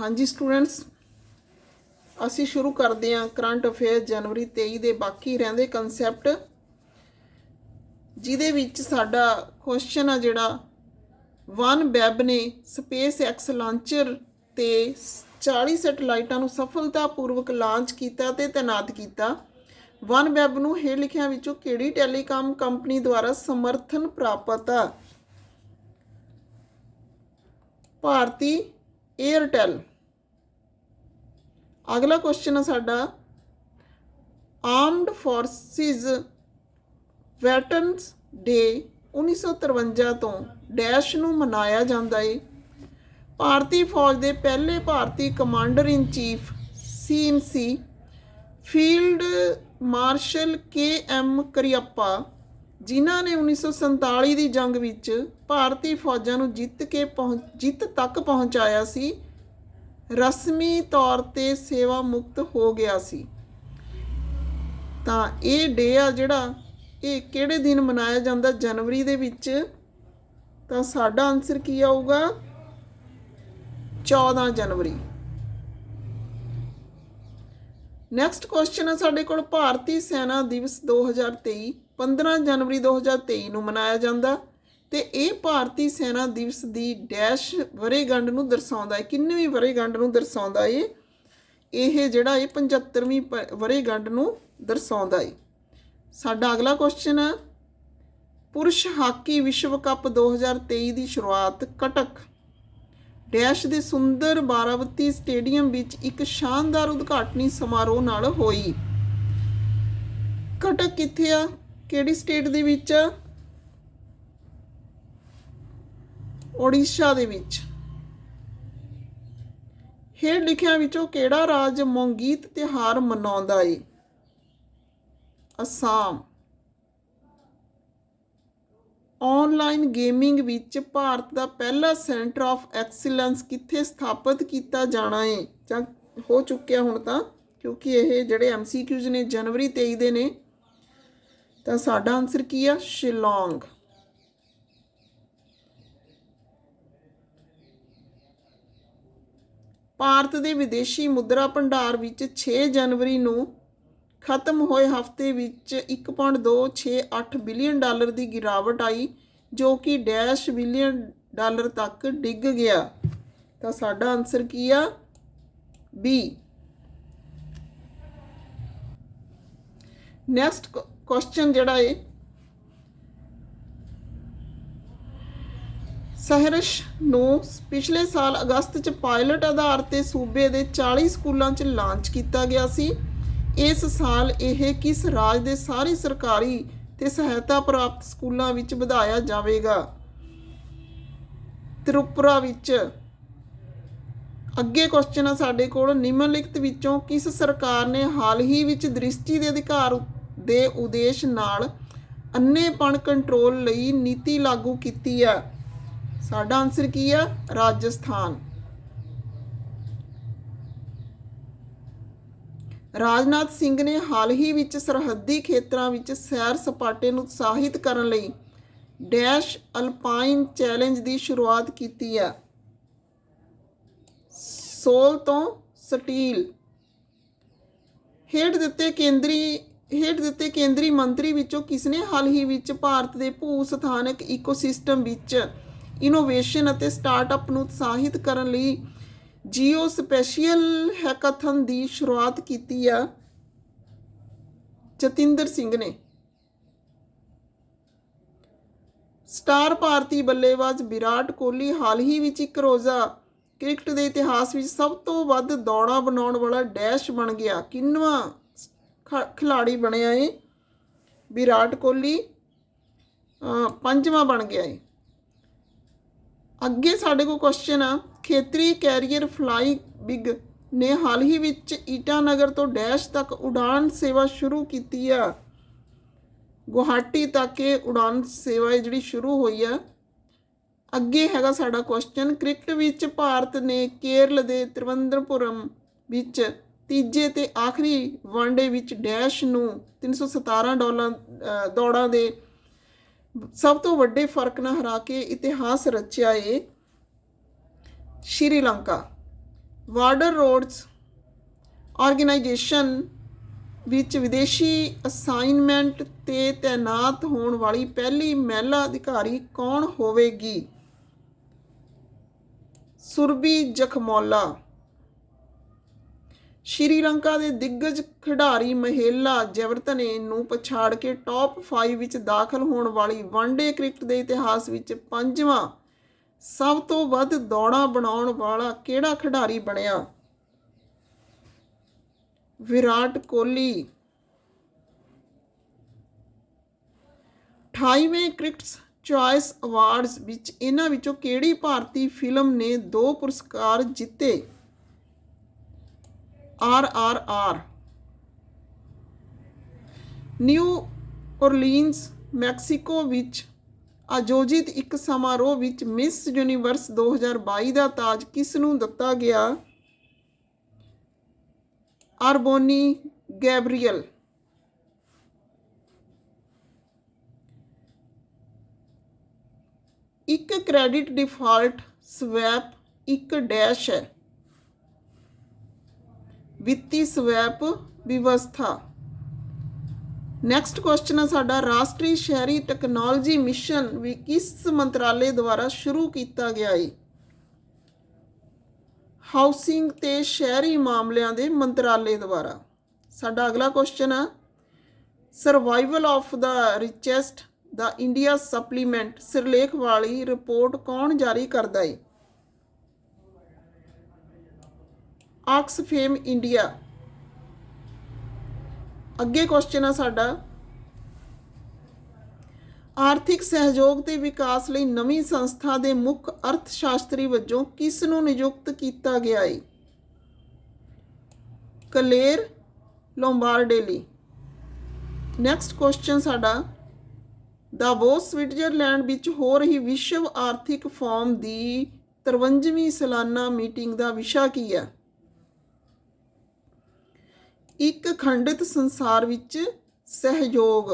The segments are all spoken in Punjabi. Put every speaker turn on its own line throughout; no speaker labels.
ਹਾਂਜੀ ਸਟੂਡੈਂਟਸ, ਅਸੀਂ ਸ਼ੁਰੂ ਕਰਦੇ ਹਾਂ ਕਰੰਟ ਅਫੇਅਰ ਜਨਵਰੀ 23 ਦੇ ਬਾਕੀ ਰਹਿੰਦੇ ਕਨਸੈਪਟ ਜਿਹਦੇ ਵਿੱਚ ਸਾਡਾ ਕੁਐਸਚਨ ਆ ਜਿਹੜਾ ਵਨ ਵੈਬ ਨੇ ਸਪੇਸ ਐਕਸ ਲਾਂਚਰ ਤੇ 40 ਸੈਟਲਾਈਟਾਂ ਨੂੰ ਸਫਲਤਾਪੂਰਵਕ ਲਾਂਚ ਕੀਤਾ ਤੇ ਤੈਨਾਤ ਕੀਤਾ। ਵਨ ਵੈਬ ਨੂੰ ਹੇਠ ਲਿਖਿਆਂ ਵਿੱਚੋਂ ਕਿਹੜੀ ਟੈਲੀਕਾਮ ਕੰਪਨੀ ਦੁਆਰਾ ਸਮਰਥਨ ਪ੍ਰਾਪਤ ਆ? ਭਾਰਤੀ ਏਅਰਟੈਲ ਅਗਲਾ ਕੁਐਸਚਨ ਹੈ ਸਾਡਾ ਆਰਮਡ ਫੋਰਸਿਸ ਵੈਟਰਨਸ ਡੇ 1953 ਤੋਂ ਡੈਸ਼ ਨੂੰ ਮਨਾਇਆ ਜਾਂਦਾ ਏ। ਭਾਰਤੀ ਫੌਜ ਦੇ ਪਹਿਲੇ ਭਾਰਤੀ commander in chief CNC field marshal K M Cariappa, ਜਿਨ੍ਹਾਂ ਨੇ 1947 ਦੀ ਜੰਗ ਵਿੱਚ ਭਾਰਤੀ ਫੌਜਾਂ ਨੂੰ ਜਿੱਤ ਕੇ ਪਹੁੰਚ ਜਿੱਤ ਤੱਕ ਪਹੁੰਚਾਇਆ ਸੀ। ਰਸਮੀ ਤੌਰ ਤੇ ਸੇਵਾ ਮੁਕਤ ਹੋ ਗਿਆ ਸੀ। ਤਾਂ ਇਹ ਡੇ ਆ ਜਿਹੜਾ ਇਹ ਕਿਹੜੇ ਦਿਨ ਮਨਾਇਆ ਜਾਂਦਾ? ਜਨਵਰੀ ਦੇ ਵਿੱਚ। ਤਾਂ ਸਾਡਾ ਆਨਸਰ ਕੀ ਆਊਗਾ? 14 ਜਨਵਰੀ। ਨੈਕਸਟ ਕੁਐਸਚਨ ਹੈ ਸਾਡੇ ਕੋਲ, ਭਾਰਤੀ ਸੈਨਾ ਦਿਵਸ 2023 15 ਜਨਵਰੀ 2023 ਨੂੰ ਮਨਾਇਆ ਜਾਂਦਾ। ਤੇ ਇਹ ਭਾਰਤੀ ਸੈਨਾ ਦਿਵਸ ਦੀ ਡੈਸ਼ ਵਰੇਗੰਢ ਨੂੰ ਦਰਸਾਉਂਦਾ ਹੈ। ਕਿੰਨਵੀਂ ਵਰੇਗੰਢ ਨੂੰ ਦਰਸਾਉਂਦਾ ਹੈ ਇਹ ਜਿਹੜਾ ਇਹ 75ਵੀਂ ਪ- ਵਰੇਗੰਢ ਨੂੰ ਦਰਸਾਉਂਦਾ ਹੈ ਸਾਡਾ ਅਗਲਾ ਕੁਐਸਚਨ ਹੈ ਪੁਰਸ਼ ਹਾਕੀ ਵਿਸ਼ਵ ਕੱਪ 2023 ਦੀ ਸ਼ੁਰੂਆਤ ਕਟਕ ਡੈਸ਼ ਦੇ ਸੁੰਦਰ ਬਾਰਾਵਤੀ ਸਟੇਡੀਅਮ ਵਿੱਚ ਇੱਕ ਸ਼ਾਨਦਾਰ ਉਦਘਾਟਨੀ ਸਮਾਰੋਹ ਨਾਲ ਹੋਈ। ਕਟਕ ਕਿੱਥੇ ਆ? ਕਿਹੜੀ ਸਟੇਟ ਦੇ ਵਿੱਚ ਆ ਓਡੀਸ਼ਾ ਦੇ ਵਿੱਚ। ਹੇਠ ਲਿਖਿਆਂ ਵਿੱਚੋਂ ਕਿਹੜਾ ਰਾਜ ਮੌਂਗੀਤ ਤਿਉਹਾਰ ਮਨਾਉਂਦਾ ਏ? ਅਸਾਮ। ਆਨਲਾਈਨ ਗੇਮਿੰਗ ਵਿੱਚ ਭਾਰਤ ਦਾ ਪਹਿਲਾ ਸੈਂਟਰ ਆਫ ਐਕਸੀਲੈਂਸ ਕਿੱਥੇ ਸਥਾਪਿਤ ਕੀਤਾ ਜਾਣਾ ਏ? ਜਾਂ ਹੋ ਚੁੱਕਿਆ ਹੁਣ ਤਾਂ? ਕਿਉਂਕਿ ਇਹ ਜਿਹੜੇ ਐਮਸੀਕਿਊਜ਼ ਨੇ, ਜਨਵਰੀ 23 ਦੇ ਨੇ, ਤਾਂ ਸਾਡਾ ਆਨਸਰ ਕੀ ਆ? ਸ਼ਿਲੋਂਗ। ਭਾਰਤ ਦੇ ਵਿਦੇਸ਼ੀ ਮੁਦਰਾ ਭੰਡਾਰ ਵਿੱਚ 6 ਜਨਵਰੀ ਨੂੰ ਖਤਮ ਹੋਏ ਹਫ਼ਤੇ ਵਿੱਚ 1.268 ਬਿਲੀਅਨ ਡਾਲਰ ਦੀ ਗਿਰਾਵਟ ਆਈ, ਜੋ ਕਿ ਡੈਸ਼ ਬਿਲੀਅਨ ਡਾਲਰ ਤੱਕ ਡਿੱਗ ਗਿਆ। ਤਾਂ ਸਾਡਾ ਆਨਸਰ ਕੀ ਆ? ਬੀ। ਨੈਕਸਟ ਕੁਐਸਚਨ ਜਿਹੜਾ ਹੈ ਸਹਿਰਸ਼ ਨੂੰ ਪਿਛਲੇ ਸਾਲ ਅਗਸਤ 'ਚ ਪਾਇਲਟ ਆਧਾਰ ਤੇ ਸੂਬੇ ਦੇ 40 ਸਕੂਲਾਂ 'ਚ ਲਾਂਚ ਕੀਤਾ ਗਿਆ ਸੀ। ਇਸ ਸਾਲ ਇਹ ਕਿਸ ਰਾਜ ਦੇ ਸਾਰੇ ਸਰਕਾਰੀ ਤੇ ਸਹਾਇਤਾ ਪ੍ਰਾਪਤ ਸਕੂਲਾਂ ਵਿੱਚ ਵਧਾਇਆ ਜਾਵੇਗਾ? ਤ੍ਰਿਪੁਰਾ ਵਿੱਚ ਅੱਗੇ ਕੁਐਸਚਨ ਆ ਸਾਡੇ ਕੋਲ। ਨਿਮਨਲਿਖਤ ਵਿੱਚੋਂ ਕਿਸ ਸਰਕਾਰ ਨੇ ਹਾਲ ਹੀ ਵਿੱਚ ਦ੍ਰਿਸ਼ਟੀ ਦੇ ਅਧਿਕਾਰ ਦੇ ਉਦੇਸ਼ ਨਾਲ ਅੰਨੇਪਣ ਕੰਟਰੋਲ ਲਈ ਨੀਤੀ ਲਾਗੂ ਕੀਤੀ ਹੈ? ਸਾਡਾ ਆਨਸਰ ਕੀ ਆ? ਰਾਜਸਥਾਨ। ਰਾਜਨਾਥ ਸਿੰਘ ਨੇ ਹਾਲ ਹੀ ਵਿੱਚ ਸਰਹੱਦੀ ਖੇਤਰਾਂ ਵਿੱਚ ਸੈਰ ਸਪਾਟੇ ਨੂੰ ਉਤਸ਼ਾਹਿਤ ਕਰਨ ਲਈ ਡੈਸ਼ ਅਲਪਾਈਨ ਚੈਲੰਜ ਦੀ ਸ਼ੁਰੂਆਤ ਕੀਤੀ ਹੈ। ਸੋਲ ਤੋਂ ਸਟੀਲ। ਹੇਠ ਦਿੱਤੇ ਕੇਂਦਰੀ, ਹੇਠ ਦਿੱਤੇ ਕੇਂਦਰੀ ਮੰਤਰੀ ਵਿੱਚੋਂ ਕਿਸਨੇ ਹਾਲ ਹੀ ਵਿੱਚ ਭਾਰਤ ਦੇ ਭੂ ਸਥਾਨਕ ਇਕੋਸਿਸਟਮ ਵਿੱਚ ਇਨੋਵੇਸ਼ਨ ਅਤੇ ਸਟਾਰਟਅਪ ਨੂੰ ਉਤਸ਼ਾਹਿਤ ਕਰਨ ਲਈ ਜੀਓ ਸਪੈਸ਼ੀਅਲ ਹੈਕਾਥਨ ਦੀ ਸ਼ੁਰੂਆਤ ਕੀਤੀ ਆ। ਜਤਿੰਦਰ ਸਿੰਘ ਨੇ। ਸਟਾਰ ਭਾਰਤੀ ਬੱਲੇਬਾਜ਼ ਵਿਰਾਟ ਕੋਹਲੀ ਹਾਲ ਹੀ ਵਿੱਚ ਇੱਕ ਰੋਜ਼ਾ ਕ੍ਰਿਕਟ ਦੇ ਇਤਿਹਾਸ ਵਿੱਚ ਸਭ ਤੋਂ ਵੱਧ ਦੌੜਾਂ ਬਣਾਉਣ ਵਾਲਾ ਡੈਸ਼ ਬਣ ਗਿਆ। ਕਿੰਨਵਾਂ ਖਿਲਾੜੀ ਬਣਿਆ ਏ ਵਿਰਾਟ ਕੋਹਲੀ ਪੰਜਵਾਂ ਬਣ ਗਿਆ ਏ ਅੱਗੇ ਸਾਡੇ ਕੋਲ ਕੁਐਸਚਨ ਆ। ਖੇਤਰੀ ਕੈਰੀਅਰ ਫਲਾਈ ਬਿਗ ਨੇ ਹਾਲ ਹੀ ਵਿੱਚ ਈਟਾਨਗਰ ਤੋਂ ਡੈਸ਼ ਤੱਕ ਉਡਾਨ ਸੇਵਾ ਸ਼ੁਰੂ ਕੀਤੀ ਆ। ਗੁਹਾਟੀ ਤੱਕ ਇਹ ਉਡਾਨ ਸੇਵਾ ਜਿਹੜੀ ਸ਼ੁਰੂ ਹੋਈ ਆ। ਅੱਗੇ ਹੈਗਾ ਸਾਡਾ ਕੁਐਸਚਨ ਕ੍ਰਿਕਟ ਵਿੱਚ ਭਾਰਤ ਨੇ ਕੇਰਲ ਦੇ ਤਿਰਵੰਦਰਪੁਰਮ ਵਿੱਚ ਤੀਜੇ ਤੇ ਆਖਰੀ ਵਨਡੇ ਵਿੱਚ ਡੈਸ਼ ਨੂੰ 317 ਡਾਲਰ ਅ, ਦੌੜਾਂ ਦੇ ਸਭ ਤੋਂ ਵੱਡੇ ਫ਼ਰਕ ਨਾਲ ਹਰਾ ਕੇ ਇਤਿਹਾਸ ਰਚਿਆ ਏ ਸ਼੍ਰੀਲੰਕਾ। ਵਾਰਡਰ ਰੋਡਸ ਆਰਗੇਨਾਈਜੇਸ਼ਨ ਵਿੱਚ ਵਿਦੇਸ਼ੀ ਅਸਾਈਨਮੈਂਟ ਤੇ ਤਾਇਨਾਤ ਹੋਣ ਵਾਲੀ ਪਹਿਲੀ ਮਹਿਲਾ ਅਧਿਕਾਰੀ ਕੌਣ ਹੋਵੇਗੀ? ਸੁਰਬੀ ਜਖਮੌਲਾ ਸ਼੍ਰੀਲੰਕਾ ਦੇ ਦਿੱਗਜ ਖਿਡਾਰੀ ਮਹਿਲਾ ਜੈਵਰਤਨੇ ਨੂੰ ਪਛਾੜ ਕੇ ਟੌਪ 5 ਵਿੱਚ ਦਾਖਲ ਹੋਣ ਵਾਲੀ ਵਨਡੇ ਕ੍ਰਿਕਟ ਦੇ ਇਤਿਹਾਸ ਵਿੱਚ ਪੰਜਵਾਂ। ਸਭ ਤੋਂ ਵੱਧ ਦੌੜਾਂ ਬਣਾਉਣ ਵਾਲਾ ਕਿਹੜਾ ਖਿਡਾਰੀ ਬਣਿਆ? ਵਿਰਾਟ ਕੋਹਲੀ। 28ਵੇਂ ਕ੍ਰਿਕਟਸ ਚੁਆਇਸ ਅਵਾਰਡਸ ਵਿੱਚ ਇਹਨਾਂ ਵਿੱਚੋਂ ਕਿਹੜੀ ਭਾਰਤੀ ਫਿਲਮ ਨੇ ਦੋ ਪੁਰਸਕਾਰ ਜਿੱਤੇ? R R R. New Orleans Mexico ਵਿੱਚ ਆਯੋਜਿਤ ਇੱਕ ਸਮਾਰੋਹ ਵਿੱਚ ਮਿਸ ਯੂਨੀਵਰਸ 2022 ਦਾ ਤਾਜ ਕਿਸ ਨੂੰ ਦਿੱਤਾ ਗਿਆ? R'Bonney Gabriel. ਇੱਕ ਕ੍ਰੈਡਿਟ ਡਿਫਾਲਟ ਸਵੈਪ, ਇੱਕ ਡੈਸ਼ ਹੈ। ਵਿੱਤੀ ਸਵੈਪ ਵਿਵਸਥਾ। ਨੈਕਸਟ ਕੁਐਸਚਨ ਹੈ ਸਾਡਾ, ਰਾਸ਼ਟਰੀ ਸ਼ਹਿਰੀ ਟੈਕਨੋਲੋਜੀ ਮਿਸ਼ਨ ਵੀ ਕਿਸ ਮੰਤਰਾਲੇ ਦੁਆਰਾ ਸ਼ੁਰੂ ਕੀਤਾ ਗਿਆ ਹੈ ਹਾਊਸਿੰਗ ਤੇ ਸ਼ਹਿਰੀ ਮਾਮਲਿਆਂ ਦੇ ਮੰਤਰਾਲੇ ਦੁਆਰਾ। ਸਾਡਾ ਅਗਲਾ ਕੁਐਸਚਨ ਹੈ survival of the richest the India supplement ਸਿਰਲੇਖ ਵਾਲੀ ਰਿਪੋਰਟ ਕੌਣ ਜਾਰੀ ਕਰਦਾ ਹੈ ਆਕਸਫੇਮ ਇੰਡੀਆ। ਅੱਗੇ ਕੁਐਸਚਨ ਆ ਸਾਡਾ। ਆਰਥਿਕ ਸਹਿਯੋਗ ਤੇ ਵਿਕਾਸ ਲਈ ਨਵੀਂ ਸੰਸਥਾ ਦੇ ਮੁੱਖ ਅਰਥ ਸ਼ਾਸਤਰੀ ਵਜੋਂ ਕਿਸ ਨੂੰ ਨਿਯੁਕਤ ਕੀਤਾ ਗਿਆ ਹੈ ਕਲੇਰ, ਲੋਂਬਾਰਡੇਲੀ। ਨੈਕਸਟ ਕੁਐਸਚਨ ਸਾਡਾ। ਦਾਵੋਸ ਸਵਿਟਜ਼ਰਲੈਂਡ ਵਿੱਚ ਹੋ ਰਹੀ ਵਿਸ਼ਵ ਆਰਥਿਕ ਫੋਰਮ ਦੀ 53ਵੀਂ ਸਾਲਾਨਾ ਮੀਟਿੰਗ ਦਾ ਵਿਸ਼ਾ ਕੀ ਹੈ ਇੱਕ ਖੰਡਿਤ ਸੰਸਾਰ ਵਿੱਚ ਸਹਿਯੋਗ।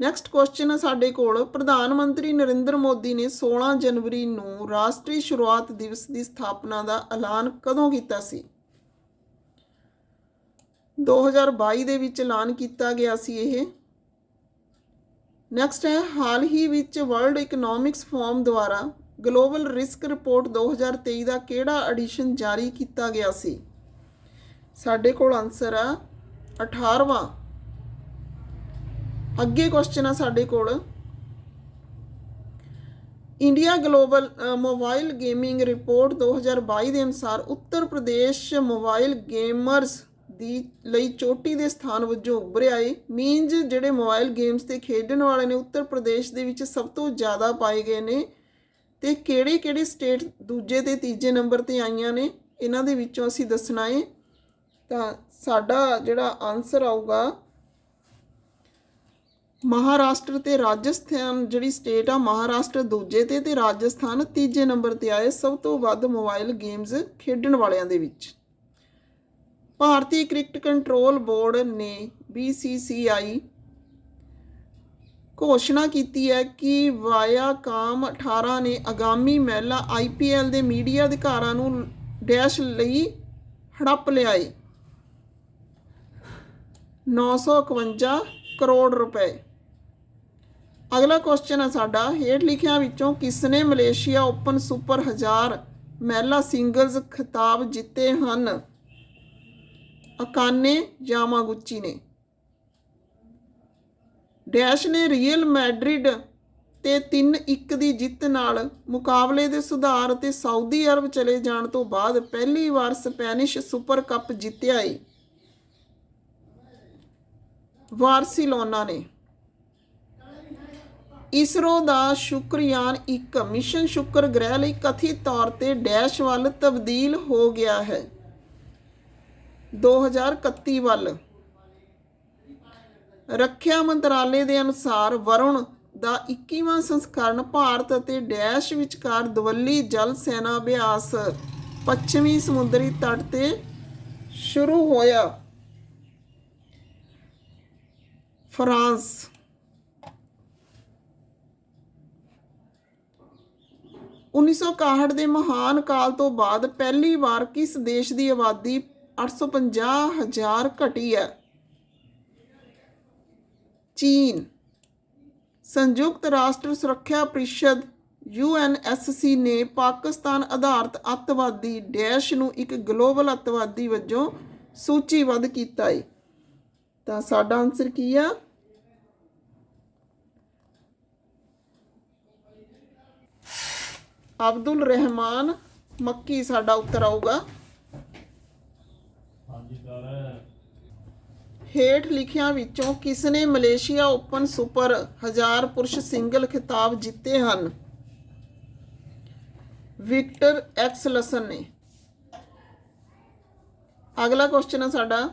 ਨੈਕਸਟ ਕੁਐਸਚਨ ਹੈ ਸਾਡੇ ਕੋਲ। ਪ੍ਰਧਾਨ ਮੰਤਰੀ ਨਰਿੰਦਰ ਮੋਦੀ ਨੇ 16 ਜਨਵਰੀ ਨੂੰ ਰਾਸ਼ਟਰੀ ਸ਼ੁਰੂਆਤ ਦਿਵਸ ਦੀ ਸਥਾਪਨਾ ਦਾ ਐਲਾਨ ਕਦੋਂ ਕੀਤਾ ਸੀ? 2022 ਦੇ ਵਿੱਚ ਐਲਾਨ ਕੀਤਾ ਗਿਆ ਸੀ ਇਹ। ਨੈਕਸਟ ਹੈ, ਹਾਲ ਹੀ ਵਿੱਚ ਵਰਲਡ ਇਕਨੋਮਿਕਸ ਫੋਰਮ ਦੁਆਰਾ ਗਲੋਬਲ ਰਿਸਕ ਰਿਪੋਰਟ 2023 ਦਾ ਕਿਹੜਾ ਐਡੀਸ਼ਨ ਜਾਰੀ ਕੀਤਾ ਗਿਆ ਸੀ? ਸਾਡੇ ਕੋਲ ਆਨਸਰ ਆ 18ਵਾਂ ਅੱਗੇ ਕੁਐਸਚਨ ਆ ਸਾਡੇ ਕੋਲ। India global mobile gaming report 2022 ਦੇ ਅਨੁਸਾਰ ਉੱਤਰ ਪ੍ਰਦੇਸ਼ ਮੋਬਾਈਲ ਗੇਮਰਸ ਦੀ ਲਈ ਚੋਟੀ ਦੇ ਸਥਾਨ ਵਜੋਂ ਉੱਭਰਿਆ ਏ ਮੀਨਜ਼ ਜਿਹੜੇ ਮੋਬਾਈਲ ਗੇਮਸ ਤੇ ਖੇਡਣ ਵਾਲੇ ਨੇ, ਉੱਤਰ ਪ੍ਰਦੇਸ਼ ਦੇ ਵਿੱਚ ਸਭ ਤੋਂ ਜ਼ਿਆਦਾ ਪਾਏ ਗਏ ਨੇ। ਤੇ ਕਿਹੜੇ ਕਿਹੜੇ ਸਟੇਟ ਦੂਜੇ ਤੇ ਤੀਜੇ ਨੰਬਰ ਤੇ ਆਈਆਂ ਨੇ, ਇਹਨਾਂ ਦੇ ਵਿੱਚੋਂ ਅਸੀਂ ਦੱਸਣਾ ਏ। ਤਾਂ ਸਾਡਾ ਜਿਹੜਾ ਆਨਸਰ ਆਊਗਾ, ਮਹਾਰਾਸ਼ਟਰ ਤੇ ਰਾਜਸਥਾਨ, ਜਿਹੜੀ ਸਟੇਟ ਆ ਮਹਾਰਾਸ਼ਟਰ ਦੂਜੇ ਤੇ ਤੇ ਰਾਜਸਥਾਨ ਤੀਜੇ ਨੰਬਰ ਤੇ ਆਏ ਸਭ ਤੋਂ ਵੱਧ ਮੋਬਾਈਲ ਗੇਮਸ ਖੇਡਣ ਵਾਲਿਆਂ ਦੇ ਵਿੱਚ। ਭਾਰਤੀ ਕ੍ਰਿਕਟ ਕੰਟਰੋਲ ਬੋਰਡ ਨੇ BCCI ਘੋਸ਼ਣਾ ਕੀਤੀ ਹੈ ਕਿ ਵਾਇਆਕਾਮ 18 ਨੇ ਆਗਾਮੀ ਮਹਿਲਾ IPL ਦੇ ਮੀਡੀਆ ਅਧਿਕਾਰਾਂ ਨੂੰ ਡੈਸ਼ ਲਈ ਹੜੱਪ ਲਿਆ ਏ 951 ਕਰੋੜ ਰੁਪਏ। ਅਗਲਾ ਕੁਐਸਚਨ ਹੈ ਸਾਡਾ, ਹੇਠ ਲਿਖਿਆਂ ਵਿੱਚੋਂ ਕਿਸ ਨੇ ਮਲੇਸ਼ੀਆ ਓਪਨ ਸੁਪਰ 1000 ਮਹਿਲਾ ਸਿੰਗਲਜ਼ ਖਿਤਾਬ ਜਿੱਤੇ ਹਨ? ਅਕਾਨੇ ਜਾਮਾਗੁੱਚੀ ਨੇ। ਡੈਸ਼ ਨੇ ਰੀਅਲ ਮੈਡਰਿਡ ਤੇ 3-1 ਦੀ ਜਿੱਤ ਨਾਲ ਮੁਕਾਬਲੇ ਦੇ ਸੁਧਾਰ 'ਤੇ ਸਾਊਦੀ ਅਰਬ ਚਲੇ ਜਾਣ ਤੋਂ ਬਾਅਦ ਪਹਿਲੀ ਵਾਰ ਸਪੈਨਿਸ਼ ਸੁਪਰ ਕੱਪ ਜਿੱਤਿਆ ਏ। ਵਾਰਸੀਲੋਨਾ ਨੇ। ਇਸਰੋ ਦਾ ਸ਼ੁਕਰਯਾਨ ਇੱਕ ਮਿਸ਼ਨ ਸ਼ੁਕਰ ਗ੍ਰਹਿ ਲਈ ਕਥਿਤ ਤੌਰ ਤੇ ਡੈਸ਼ ਵੱਲ ਤਬਦੀਲ ਹੋ ਗਿਆ ਹੈ। 2031 ਵੱਲ ਰੱਖਿਆ ਮੰਤਰਾਲੇ ਦੇ ਅਨੁਸਾਰ ਵਰੁਣ ਦਾ 21ਵਾਂ ਸੰਸਕਰਣ ਭਾਰਤ ਅਤੇ ਡੈਸ਼ ਵਿਚਕਾਰ ਦਵੱਲੀ ਜਲ ਸੈਨਾ ਅਭਿਆਸ ਪੱਛਮੀ ਸਮੁੰਦਰੀ ਤੱਟ ਤੇ ਸ਼ੁਰੂ ਹੋਇਆ। ਫਰਾਂਸ। 1961 ਦੇ ਮਹਾਨ ਕਾਲ ਤੋਂ ਬਾਅਦ ਪਹਿਲੀ ਵਾਰ ਕਿਸ ਦੇਸ਼ ਦੀ ਆਬਾਦੀ 850 ਹਜ਼ਾਰ ਘਟੀ ਹੈ? ਚੀਨ। ਸੰਯੁਕਤ ਰਾਸ਼ਟਰ ਸੁਰੱਖਿਆ ਪ੍ਰੀਸ਼ਦ ਯੂਐਨਐਸਸੀ ਨੇ ਪਾਕਿਸਤਾਨ ਆਧਾਰਿਤ ਅੱਤਵਾਦੀ ਡੈਸ਼ ਨੂੰ ਇੱਕ ਗਲੋਬਲ ਅੱਤਵਾਦੀ ਵਜੋਂ ਸੂਚੀਬੱਧ ਕੀਤਾ ਹੈ ਤਾਂ ਸਾਡਾ ਆਨਸਰ ਕੀ ਆ? ਅਬਦੁਲ ਰਹਿਮਾਨ ਮੱਕੀ ਸਾਡਾ ਉੱਤਰ ਆਊਗਾ। ਹੇਠ ਲਿਖਿਆਂ ਵਿੱਚੋਂ ਕਿਸ ਨੇ ਮਲੇਸ਼ੀਆ ਓਪਨ ਸੁਪਰ 1000 ਪੁਰਸ਼ ਸਿੰਗਲ ਖਿਤਾਬ ਜਿੱਤੇ ਹਨ? ਵਿਕਟਰ ਐਕਸਲਸਨ ਨੇ। ਅਗਲਾ ਕੁਐਸਚਨ ਹੈ ਸਾਡਾ।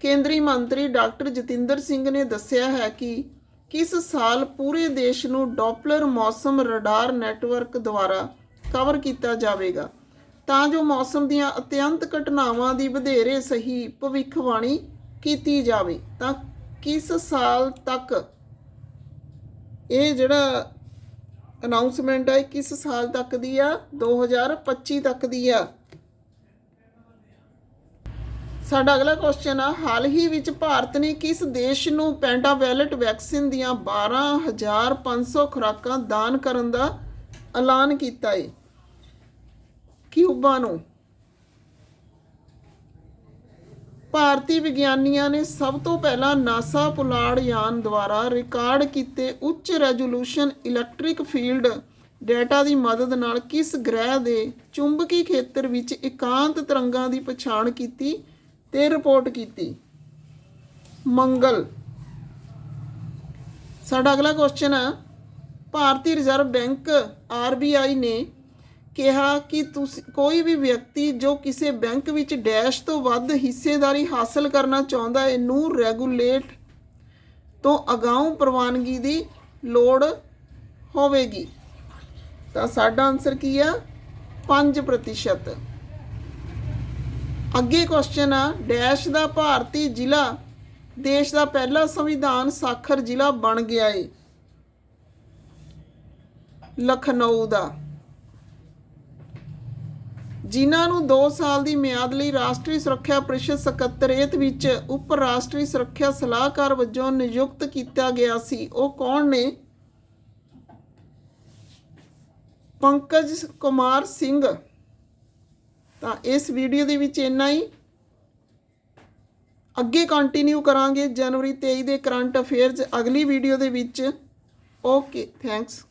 ਕੇਂਦਰੀ ਮੰਤਰੀ ਡਾਕਟਰ ਜਤਿੰਦਰ ਸਿੰਘ ਨੇ ਦੱਸਿਆ ਹੈ ਕਿ ਕਿਸ ਸਾਲ ਪੂਰੇ ਦੇਸ਼ ਨੂੰ ਡੋਪਲਰ ਮੌਸਮ ਰਡਾਰ ਨੈਟਵਰਕ ਦੁਆਰਾ ਕਵਰ ਕੀਤਾ ਜਾਵੇਗਾ? ਤਾਂ ਜੋ ਮੌਸਮ ਦੀਆਂ ਅਤਿਅੰਤ ਘਟਨਾਵਾਂ ਦੀ ਵਧੇਰੇ ਸਹੀ ਭਵਿੱਖਬਾਣੀ ਕੀਤੀ ਜਾਵੇ, ਤਾਂ ਕਿਸ ਸਾਲ ਤੱਕ? ਇਹ ਜਿਹੜਾ ਅਨਾਉਂਸਮੈਂਟ ਹੈ ਇਹ ਕਿਸ ਸਾਲ ਤੱਕ ਦੀ ਆ? 2025 ਤੱਕ ਦੀ ਆ। ਸਾਡਾ ਅਗਲਾ ਕੁਐਸਚਨ ਆ, ਹਾਲ ਹੀ ਵਿੱਚ ਭਾਰਤ ਨੇ ਕਿਸ ਦੇਸ਼ ਨੂੰ ਪੈਂਟਾਵੈਲਟ ਵੈਕਸੀਨ ਦੀਆਂ 12500 ਖੁਰਾਕਾਂ ਦਾਨ ਕਰਨ ਦਾ ਐਲਾਨ ਕੀਤਾ ਹੈ ਕਿਊਬਾ ਨੂੰ। ਭਾਰਤੀ ਵਿਗਿਆਨੀਆਂ ਨੇ ਸਭ ਤੋਂ ਪਹਿਲਾਂ ਨਾਸਾ ਪੁਲਾੜ ਯਾਨ ਦੁਆਰਾ ਰਿਕਾਰਡ ਕੀਤੇ ਉੱਚ ਰੈਜ਼ੋਲੂਸ਼ਨ ਇਲੈਕਟ੍ਰਿਕ ਫੀਲਡ ਡਾਟਾ ਦੀ ਮਦਦ ਨਾਲ ਕਿਸ ਗ੍ਰਹਿ ਦੇ ਚੁੰਬਕੀ ਖੇਤਰ ਵਿੱਚ ਇਕਾਂਤ ਤਰੰਗਾਂ ਦੀ ਪਛਾਣ ਕੀਤੀ ਤੇ ਰਿਪੋਰਟ ਕੀਤੀ। ਮੰਗਲ। ਸਾਡਾ ਅਗਲਾ ਕੁਐਸਚਨ ਆ। ਭਾਰਤੀ ਰਿਜ਼ਰਵ ਬੈਂਕ ਆਰਬੀਆਈ ਨੇ ਕਿਹਾ ਕਿ ਤੁਸੀਂ, ਕੋਈ ਵੀ ਵਿਅਕਤੀ ਜੋ ਕਿਸੇ ਬੈਂਕ ਵਿੱਚ ਡੈਸ਼ ਤੋਂ ਵੱਧ ਹਿੱਸੇਦਾਰੀ ਹਾਸਲ ਕਰਨਾ ਚਾਹੁੰਦਾ ਹੈ ਨੂੰ ਰੈਗੂਲੇਟ ਤੋਂ ਅਗਾਊਂ ਪ੍ਰਵਾਨਗੀ ਦੀ ਲੋੜ ਹੋਵੇਗੀ। ਤਾਂ ਸਾਡਾ ਆਨਸਰ ਕੀ ਆ? 5% ਅੱਗੇ ਕੁਐਸਚਨ ਆ ਡੈਸ਼ ਦਾ ਭਾਰਤੀ ਜ਼ਿਲ੍ਹਾ, ਦੇਸ਼ ਦਾ ਪਹਿਲਾ ਸੰਵਿਧਾਨ ਸਾਖਰ ਜ਼ਿਲ੍ਹਾ ਬਣ ਗਿਆ ਏ। ਲਖਨਊ ਦਾ। ਜਿਨ੍ਹਾਂ ਨੂੰ 2 ਸਾਲ ਦੀ ਮਿਆਦ ਲਈ ਰਾਸ਼ਟਰੀ ਸੁਰੱਖਿਆ ਪਰਿਸ਼ਦ ਸਕੱਤਰੇਤ ਵਿੱਚ ਉਪ ਰਾਸ਼ਟਰੀ ਸੁਰੱਖਿਆ ਸਲਾਹਕਾਰ ਵਜੋਂ ਨਿਯੁਕਤ ਕੀਤਾ ਗਿਆ ਸੀ, ਉਹ ਕੌਣ ਨੇ? ਪੰਕਜ ਕੁਮਾਰ ਸਿੰਘ। ਤਾਂ ਇਸ ਵੀਡੀਓ ਦੇ ਵਿੱਚ ਇੰਨਾ ਹੀ। ਅੱਗੇ ਕੰਟੀਨਿਊ ਕਰਾਂਗੇ ਜਨਵਰੀ 23 ਦੇ ਕਰੰਟ ਅਫੇਅਰਸ। ਅਗਲੀ ਵੀਡੀਓ ਦੇ ਵਿੱਚ। Okay thanks